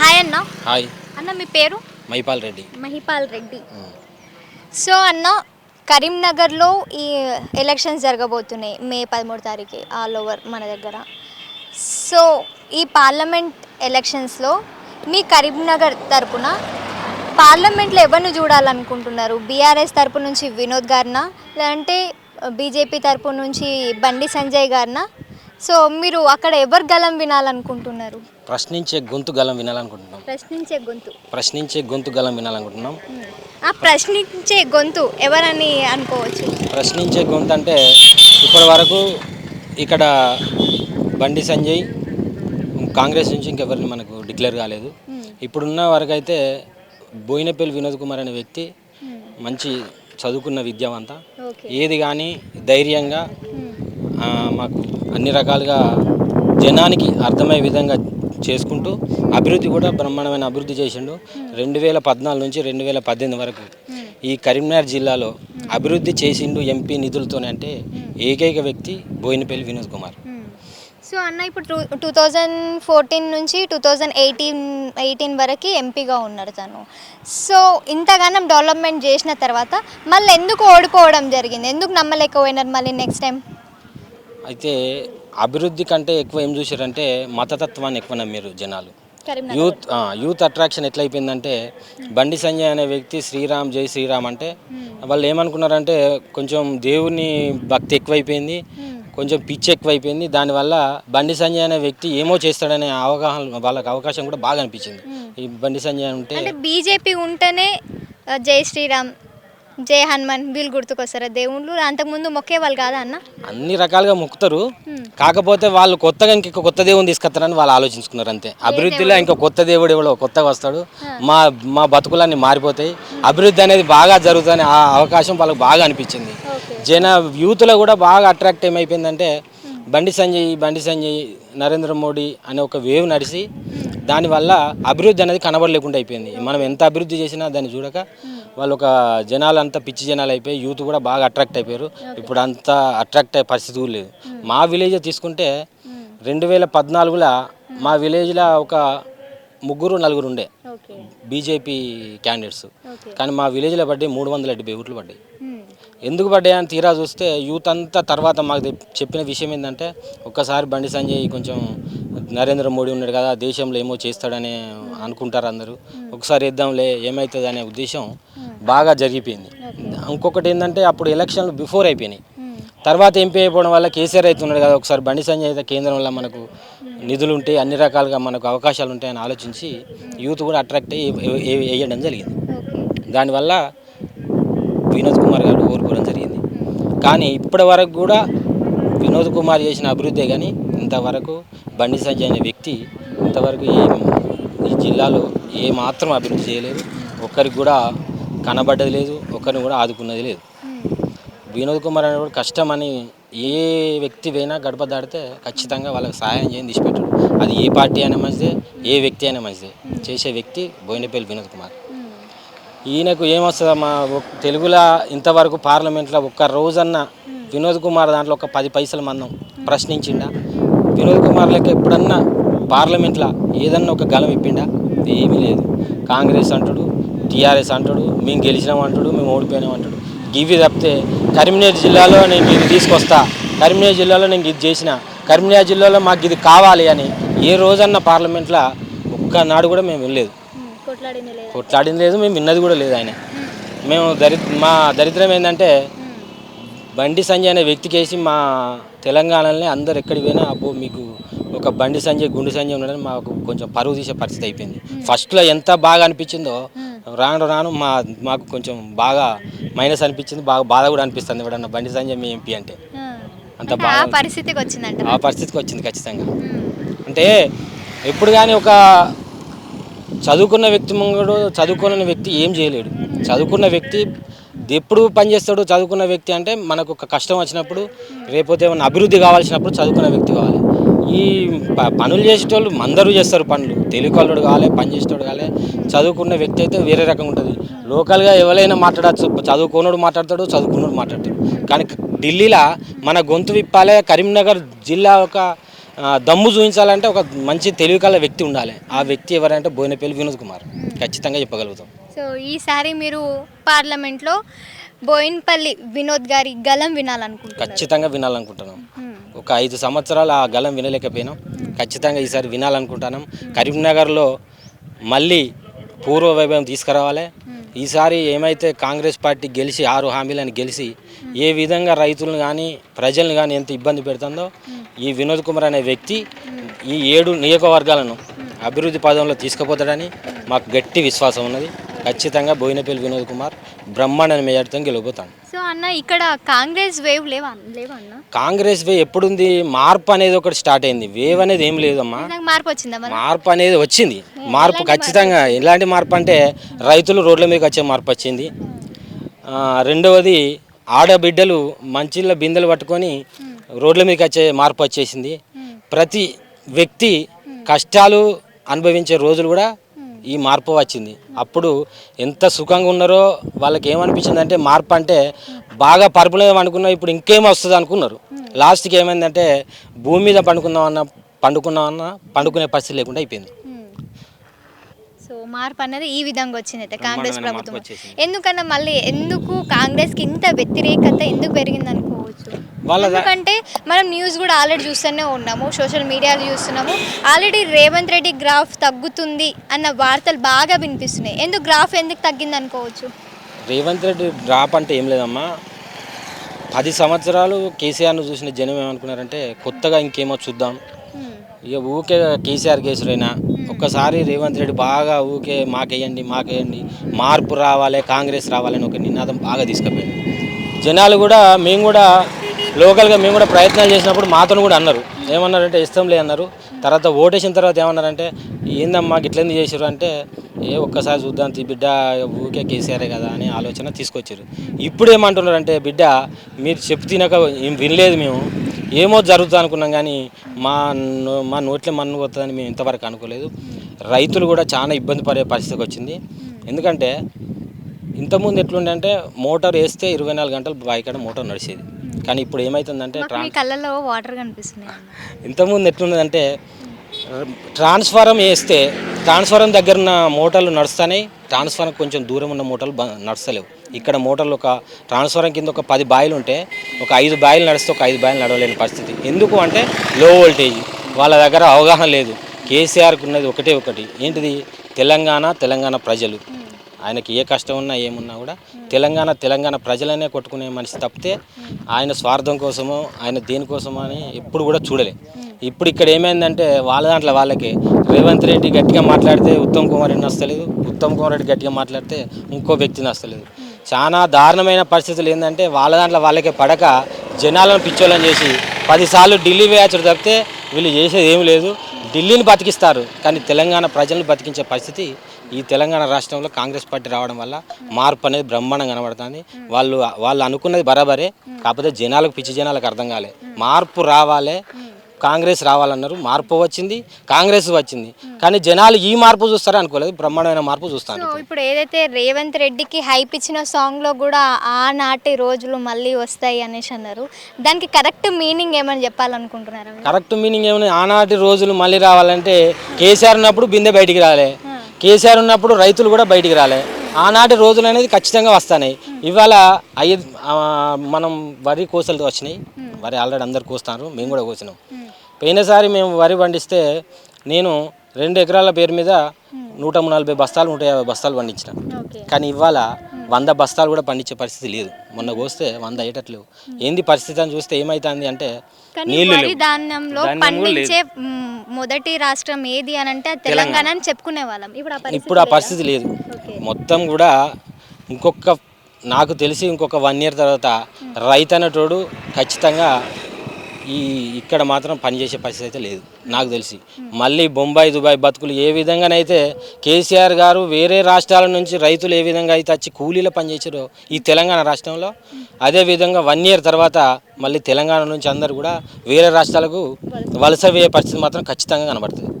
Hi అన్న. Hi. అన్న మీ పేరు? మైపాల్ రెడ్డి. మహిపాల్ రెడ్డి. సో అన్న కరీంనగర్లో ఈ ఎలక్షన్స్ జరగబోతున్నాయి మే పదమూడు తారీఖు ఆల్ ఓవర్ మన దగ్గర. సో ఈ పార్లమెంట్ ఎలక్షన్స్లో మీ కరీంనగర్ తరపున పార్లమెంట్లో ఎవరిని చూడాలనుకుంటున్నారు? బీఆర్ఎస్ తరపు నుంచి వినోద్ గారినా లేదంటే బీజేపీ తరపు నుంచి బండి సంజయ్ గారినా సో మీరు అక్కడ ఎవరు గలం వినాలనుకుంటున్నారు? ప్రశ్నించే గొంతు గలం వినాలనుకుంటున్నాం. ప్రశ్నించే గొంతు. ప్రశ్నించే గొంతు గలం వినాలనుకుంటున్నాం. ఆ ప్రశ్నించే గొంతు ఎవరని అనుకోవచ్చు? ప్రశ్నించే గొంతు అంటే ఇప్పటి వరకు ఇక్కడ బండి సంజయ్ కాంగ్రెస్ నుంచి ఇంకెవరిని మనకు డిక్లేర్ కాలేదు. ఇప్పుడున్న వరకు అయితే బోయినపల్లి వినోద్ కుమార్ అనే వ్యక్తి మంచి చదువుకున్న విద్యావంత. ఏది కానీ ధైర్యంగా మాకు అన్ని రకాలుగా జనానికి అర్థమయ్యే విధంగా చేసుకుంటూ అభివృద్ధి కూడా బ్రహ్మాండమైన అభివృద్ధి చేసిండు. రెండు వేల పద్నాలుగు నుంచి రెండు వేల పద్దెనిమిది వరకు ఈ కరీంనగర్ జిల్లాలో అభివృద్ధి చేసిండు ఎంపీ నిధులతోనే అంటే ఏకైక వ్యక్తి బోయినపల్లి వినోద్ కుమార్. సో అన్న ఇప్పుడు టూ టూ థౌజండ్ ఫోర్టీన్ నుంచి టూ థౌజండ్ ఎయిటీన్ ఎయిటీన్ వరకు ఎంపీగా ఉన్నాడు తను. సో ఇంతగానం డెవలప్మెంట్ చేసిన తర్వాత మళ్ళీ ఎందుకు ఓడిపోవడం జరిగింది? ఎందుకు నమ్మలేకపోయినారు మళ్ళీ నెక్స్ట్ టైం అయితే అభివృద్ధి కంటే ఎక్కువ ఏం చూసారంటే మతతత్వాన్ని ఎక్కువ నమ్మారు జనాలు. Youth youth attraction ఎట్లయిపోయిందంటే Bandi Sanjay అనే వ్యక్తి శ్రీరామ్ జై శ్రీరామ్ అంటే వాళ్ళు ఏమనుకున్నారంటే కొంచెం దేవుని భక్తి ఎక్కువైపోయింది కొంచెం పిచ్చి ఎక్కువైపోయింది దానివల్ల బండి సంజయ్ అనే వ్యక్తి ఏమో చేస్తాడనే అవగాహన వాళ్ళకి అవకాశం కూడా బాగా అనిపించింది. ఈ బండి సంజయ్ ఉంటే బీజేపీ ఉంటేనే జై శ్రీరామ్ జై హనుమాన్ వీళ్ళు గుర్తుకొస్తారా? దేవుళ్ళు అంతకుముందు మొక్కేవాళ్ళు కాదా అన్న? అన్ని రకాలుగా మొక్కుతారు. కాకపోతే వాళ్ళు కొత్తగా ఇంకొక కొత్త దేవుని తీసుకొస్తారని వాళ్ళు ఆలోచించుకున్నారు అంతే. అభివృద్ధిలో ఇంకో కొత్త దేవుడు ఎవడో కొత్తగా వస్తాడు. మా మా బతుకులన్నీ మారిపోతాయి. అభివృద్ధి అనేది బాగా జరుగుతుందని ఆ అవకాశం వాళ్ళకి బాగా అనిపించింది. జన యూత్లో కూడా బాగా అట్రాక్ట్ ఏమైపోయిందంటే బండి సంజయ్ బండి సంజయ్ నరేంద్ర మోడీ అనే ఒక వేవ్ నడిచి దానివల్ల అభివృద్ధి అనేది కనబడలేకుండా అయిపోయింది. మనం ఎంత అభివృద్ధి చేసినా దాన్ని చూడక వాళ్ళు ఒక జనాలు అంతా పిచ్చి జనాలు అయిపోయి యూత్ కూడా బాగా అట్రాక్ట్ అయిపోయారు. ఇప్పుడు అంత అట్రాక్ట్ అయ్యే పరిస్థితి కూడా లేదు. మా విలేజ్ తీసుకుంటే రెండు వేల పద్నాలుగులో మా విలేజ్లో ఒక ముగ్గురు నలుగురు ఉండే బీజేపీ క్యాండిడేట్స్. కానీ మా విలేజ్లో పడ్డాయి మూడు వందల డెబ్బై ఓట్లు పడ్డాయి. ఎందుకు పడ్డాయని తీరా చూస్తే యూత్ అంతా తర్వాత మాకు చెప్పిన విషయం ఏంటంటే ఒక్కసారి బండి సంజయ్ కొంచెం నరేంద్ర మోడీ ఉన్నాడు కదా దేశంలో ఏమో చేస్తాడని అనుకుంటారు అందరూ. ఒకసారి ఇద్దాంలే ఏమవుతుంది అనే ఉద్దేశం బాగా జరిగిపోయింది. ఇంకొకటి ఏంటంటే అప్పుడు ఎలక్షన్లు బిఫోర్ అయిపోయినాయి. తర్వాత ఎంపీ అయిపోవడం వల్ల కేసీఆర్ అవుతున్నాడు ఉన్నాడు కదా ఒకసారి బండి సంజయ్ అయితే కేంద్రంలో మనకు నిధులు ఉంటాయి అన్ని రకాలుగా మనకు అవకాశాలు ఉంటాయని ఆలోచించి యూత్ కూడా అట్రాక్ట్ అయ్యి వేయడం జరిగింది. దానివల్ల వినోద్ కుమార్ గారు ఓడిపోవడం జరిగింది. కానీ ఇప్పటి వరకు కూడా వినోద్ కుమార్ చేసిన అభివృద్ధి కానీ ఇంతవరకు బండి సంజయ్ అనే వ్యక్తి ఇంతవరకు ఏ ఈ జిల్లాలో ఏ మాత్రం అభివృద్ధి చేయలేదు. ఒక్కరికి కూడా కనబడ్డది లేదు ఒక్కరిని కూడా ఆదుకున్నది లేదు. వినోద్ కుమార్ అనేవాడు అని ఏ వ్యక్తి పోయినా గడప దాడితే ఖచ్చితంగా వాళ్ళకి సహాయం చేయని తీసిపెట్టాడు అది ఏ పార్టీ అయినా మంచిదే ఏ వ్యక్తి అయినా మంచిదే. చేసే వ్యక్తి బోయినపల్లి వినోద్ కుమార్. ఈయనకు ఏమొస్తుందమ్మా తెలుగులో ఇంతవరకు పార్లమెంట్లో ఒక్క రోజన్న వినోద్ కుమార్ దాంట్లో ఒక పది పైసలు మందం ప్రశ్నించిండా? వినోద్ కుమార్ లెక్క ఎప్పుడన్నా పార్లమెంట్లో ఏదన్నా ఒక గలం ఇప్పిండా? ఏమీ లేదు. కాంగ్రెస్ అంటాడు టీఆర్ఎస్ అంటాడు మేము గెలిచినాం అంటాడు మేము ఓడిపోయినాం అంటాడు. ఇవి తప్పితే కరీంనగర్ జిల్లాలో నేను ఇది తీసుకొస్తా. కరీంనగర్ జిల్లాలో నేను ఇది చేసిన. కరీంనగర్ జిల్లాలో మాకు ఇది కావాలి అని ఏ రోజన్న పార్లమెంట్లో ఒక్కనాడు కూడా మేము వెళ్ళలేదు కొట్లాడింది లేదా. మేము విన్నది కూడా లేదు ఆయన. మేము దరి మా దరిద్రం ఏంటంటే బండి సంజయ్ అనే వ్యక్తికి వేసి మా తెలంగాణలోనే అందరు ఎక్కడికి పోయినా అబ్బో మీకు ఒక బండి సంజయ్ గుండు సంజయ్ ఉన్నాడని మాకు కొంచెం పరువు తీసే పరిస్థితి అయిపోయింది. ఫస్ట్లో ఎంత బాగా అనిపించిందో రాను రాను మా మాకు కొంచెం బాగా మైనస్ అనిపించింది బాగా బాధ కూడా అనిపిస్తుంది ఎవడన్నా బండి సంజయ్ మీ ఎంపీ అంటే. అంత బాగా పరిస్థితికి వచ్చిందంట ఆ పరిస్థితికి వచ్చింది ఖచ్చితంగా. అంటే ఎప్పుడు కానీ ఒక చదువుకున్న వ్యక్తి ముంగడు చదువుకున్న వ్యక్తి ఏం చేయలేడు. చదువుకున్న వ్యక్తి ఎప్పుడు పనిచేస్తాడు చదువుకున్న వ్యక్తి అంటే మనకు ఒక కష్టం వచ్చినప్పుడు రేపోతే ఏమైనా అభివృద్ధి కావాల్సినప్పుడు చదువుకున్న వ్యక్తి కావాలి. ఈ ప- పనులు చేసేటోళ్ళు అందరూ చేస్తారు పనులు. తెలియకోళ్ళు కాలే పని చేసేటోడు కాలే చదువుకున్న వ్యక్తి అయితే వేరే రకంగా ఉంటుంది. లోకల్గా ఎవరైనా మాట్లాడచ్చు. చదువుకున్నోడు మాట్లాడతాడు చదువుకున్నోడు మాట్లాడతాడు. కానీ ఢిల్లీలో మన గొంతు విప్పాలే కరీంనగర్ జిల్లా ఒక దమ్ము చూపించాలంటే ఒక మంచి తెలుగుకాల వ్యక్తి ఉండాలి. ఆ వ్యక్తి ఎవరంటే బోయినపల్లి వినోద్ కుమార్. ఖచ్చితంగా చెప్పగలుగుతాం. సో ఈసారి మీరు పార్లమెంట్లో బోయిన్పల్లి వినోద్ గారి గలం వినాలనుకుంటున్నారు. ఖచ్చితంగా వినాలనుకుంటున్నాం. ఒక ఐదు సంవత్సరాలు ఆ గలం వినలేకపోయినాం. ఖచ్చితంగా ఈసారి వినాలనుకుంటున్నాం. కరీంనగర్లో మళ్ళీ పూర్వ వైభవం తీసుకురావాలి. ఈసారి ఏమైతే కాంగ్రెస్ పార్టీ గెలిచి ఆరు హామీలను గెలిచి ఏ విధంగా రైతులను కానీ ప్రజలను కానీ ఎంత ఇబ్బంది పెడుతుందో ఈ వినోద్ కుమార్ అనే వ్యక్తి ఈ ఏడు నియోజకవర్గాలను అభివృద్ధి పదంలో తీసుకుపోతాడని మాకు గట్టి విశ్వాసం ఉన్నది. ఖచ్చితంగా బోయినపల్లి వినోద్ కుమార్ బ్రహ్మాండ మెజార్టీతో గెలిపోతాడు సో అన్న ఇక్కడ కాంగ్రెస్ వేవ్ లేవా లేవా అన్న? కాంగ్రెస్ వే ఎప్పుడుంది? మార్పు అనేది ఒకటి స్టార్ట్ అయింది. వేవ్ అనేది ఏం లేదమ్మా. నాకు మార్పు వచ్చిందా మరి? మార్పు అనేది వచ్చింది. మార్పు ఖచ్చితంగా ఎలాంటి మార్పు అంటే రైతులు రోడ్ల మీదకి వచ్చే మార్పు వచ్చింది. ఆ, రెండవది ఆడబిడ్డలు మంచిళ్ళ బిందెలు పట్టుకొని రోడ్ల మీదకి వచ్చే మార్పు వచ్చేసింది. ప్రతి వ్యక్తి కష్టాలు అనుభవించే రోజులు కూడా ఈ మార్పు వచ్చింది. అప్పుడు ఎంత సుఖంగా ఉన్నారో వాళ్ళకి ఏమనిపించింది అంటే మార్పు అంటే బాగా పరుపులేం అనుకున్నా ఇప్పుడు ఇంకేం వస్తుంది అనుకున్నారు. లాస్ట్కి ఏమైందంటే భూమి మీద పండుకుందామన్నా పండుకున్నామన్నా పండుకునే పరిస్థితి లేకుండా అయిపోయింది. సో మార్పు అన్నది ఈ విధంగా వచ్చింది అయితే కాంగ్రెస్ ప్రభుత్వం. ఎందుకన్నా మళ్ళీ ఎందుకు కాంగ్రెస్కి ఇంత వ్యతిరేకత ఎందుకు పెరిగింది అనుకోవచ్చు ఎందుకంటే మనం న్యూస్ కూడా ఆల్రెడీ చూస్తూనే ఉన్నాము సోషల్ మీడియాలో చూస్తున్నాము. ఆల్రెడీ రేవంత్ రెడ్డి గ్రాఫ్ తగ్గుతుంది అన్న వార్తలు బాగా వినిపిస్తున్నాయి. ఎందుకు గ్రాఫ్ ఎందుకు తగ్గింది అనుకోవచ్చు? రేవంత్ రెడ్డి డ్రాప్ అంటే ఏం లేదమ్మా. పది సంవత్సరాలు కేసీఆర్ను చూసిన జనం ఏమనుకున్నారంటే కొత్తగా ఇంకేమో చూద్దాం. ఇక ఊకే కేసీఆర్ కేసులైనా ఒక్కసారి రేవంత్ రెడ్డి బాగా ఊకే మాకేయండి మాకేయండి మార్పు రావాలి కాంగ్రెస్ రావాలని ఒక నినాదం బాగా తీసుకుపోయింది. జనాలు కూడా మేము కూడా లోకల్గా మేము కూడా ప్రయత్నాలు చేసినప్పుడు మాతో కూడా అన్నారు. ఏమన్నారంటే ఇష్టంలే అన్నారు. తర్వాత ఓటేసిన తర్వాత ఏమన్నారంటే ఏందమ్మా గిట్లెందుకు చేసారు అంటే ఏ ఒక్కసారి చూద్దాం బిడ్డ ఊకే కేసీఆరే కదా అని ఆలోచన తీసుకొచ్చారు. ఇప్పుడు ఏమంటున్నారంటే బిడ్డ మీరు చెప్పు తినక ఏం వినలేదు మేము. ఏమో జరుగుతుంది అనుకున్నాం కానీ మా నో- మా నోట్లో మన్ను పోతుందని మేము ఇంతవరకు అనుకోలేదు. రైతులు కూడా చాలా ఇబ్బంది పడే పరిస్థితికి వచ్చింది. ఎందుకంటే ఇంతకుముందు ఎట్లుండే అంటే మోటార్ వేస్తే ఇరవై నాలుగు గంటలు బాయికాడ మోటార్ నడిచేది. కానీ ఇప్పుడు ఏమవుతుందంటే మీ కళ్ళల్లో వాటర్ కనిపిస్తున్నాయి ఇంతకుముందు ఎట్లున్నదంటే ట్రాన్స్ఫారం వేస్తే ట్రాన్స్ఫారం దగ్గర ఉన్న మోటార్లు నడుస్తున్నాయి ట్రాన్స్ఫారం కొంచెం దూరం ఉన్న మోటార్లు నడుస్తలేవు. ఇక్కడ మోటార్లు ఒక ట్రాన్స్ఫారం కింద ఒక పది బాయిలు ఉంటే ఒక ఐదు బాయిలు నడిస్తే ఒక ఐదు బాయిలు నడవలేని పరిస్థితి. ఎందుకు అంటే లో వోల్టేజ్ వాళ్ళ దగ్గర అవగాహన లేదు. కేసీఆర్కి ఉన్నది ఒకటే ఒకటి. ఏంటిది? తెలంగాణ తెలంగాణ ప్రజలు. ఆయనకి ఏ కష్టం ఉన్నా ఏమున్నా కూడా తెలంగాణ తెలంగాణ ప్రజలనే కొట్టుకునే మనిషి తప్పితే ఆయన స్వార్థం కోసమో ఆయన దేనికోసమో అని ఎప్పుడు కూడా చూడలే. ఇప్పుడు ఇక్కడ ఏమైందంటే వాళ్ళ దాంట్లో వాళ్ళకి. రేవంత్ రెడ్డి గట్టిగా మాట్లాడితే ఉత్తమ్ కుమార్ రెడ్డి నచ్చలేదు? ఉత్తమ్ కుమార్ రెడ్డి గట్టిగా మాట్లాడితే ఇంకో వ్యక్తి నచ్చలేదు. చాలా దారుణమైన పరిస్థితులు ఏంటంటే వాళ్ళ దాంట్లో వాళ్ళకే పడక జనాలను పిచ్చోళ్ళని చేసి పదిసార్లు ఢిల్లీ వేయాచరు తప్పితే వీళ్ళు చేసేది ఏమి లేదు. ఢిల్లీని బతికిస్తారు. కానీ తెలంగాణ ప్రజలను బతికించే పరిస్థితి ఈ తెలంగాణ రాష్ట్రంలో కాంగ్రెస్ పార్టీ రావడం వల్ల మార్పు అనేది బ్రహ్మాండం కనబడుతుంది. వాళ్ళు వాళ్ళు అనుకున్నది బరాబరే కాకపోతే జనాలకు పిచ్చి జనాలకు అర్థం కాలే. మార్పు రావాలి కాంగ్రెస్ రావాలన్నారు. మార్పు వచ్చింది కాంగ్రెస్ వచ్చింది. కానీ జనాలు ఈ మార్పు చూస్తారో అనుకోలేదు. బ్రహ్మాండమైన మార్పు చూస్తాను. ఇప్పుడు ఏదైతే రేవంత్ రెడ్డికి హైప్ ఇచ్చిన సాంగ్లో కూడా ఆనాటి రోజులు మళ్ళీ వస్తాయి అనేసి అన్నారు. దానికి కరెక్ట్ మీనింగ్ ఏమని చెప్పాలనుకుంటున్నారా? కరెక్ట్ మీనింగ్ ఏమైనా ఆనాటి రోజులు మళ్ళీ రావాలంటే కేసీఆర్ ఉన్నప్పుడు బిందె బయటికి రాలే. కేసీఆర్ ఉన్నప్పుడు రైతులు కూడా బయటికి రాలే. ఆనాటి రోజులు అనేది ఖచ్చితంగా వస్తాయి ఇవాళ అయ్యే ఆ, మనం వరి కోసలు వచ్చినాయి. వరి ఆల్రెడీ అందరు కోస్తున్నారు మేము కూడా కోసినాం. పోయినసారి మేము వరి పండిస్తే నేను రెండు ఎకరాల పేరు మీద నూట నలభై బస్తాలు నూట యాభై బస్తాలు పండించిన. కానీ ఇవాళ వంద బస్తాలు కూడా పండించే పరిస్థితి లేదు. మొన్న కోస్తే వంద అయ్యేటట్లేవు. ఏంది పరిస్థితి అని చూస్తే ఏమైతుంది అంటే నీళ్ళు ధాన్యంలో. పండించే మొదటి రాష్ట్రం ఏది అని అంటే తెలంగాణ. అని చెప్పుకునే వాళ్ళం. ఇప్పుడు ఆ పరిస్థితి ఇప్పుడు ఆ లేదా? పరిస్థితి లేదు. ఓకే. మొత్తం కూడా ఇంకొక నాకు తెలిసి ఇంకొక వన్ ఇయర్ తర్వాత రైతు అనేటోడు ఖచ్చితంగా ఈ ఇక్కడ మాత్రం పనిచేసే పరిస్థితి అయితే లేదు నాకు తెలిసి. మళ్ళీ బొంబాయి దుబాయ్ బతుకులు ఏ విధంగానైతే కేసీఆర్ గారు వేరే రాష్ట్రాల నుంచి రైతులు ఏ విధంగా అయితే వచ్చి కూలీలు పనిచేసారో ఈ తెలంగాణ రాష్ట్రంలో అదే విధంగా వన్ ఇయర్ తర్వాత మళ్ళీ తెలంగాణ నుంచి అందరు కూడా వేరే రాష్ట్రాలకు వలస వేయ పరిస్థితి మాత్రం ఖచ్చితంగా కనబడుతుంది.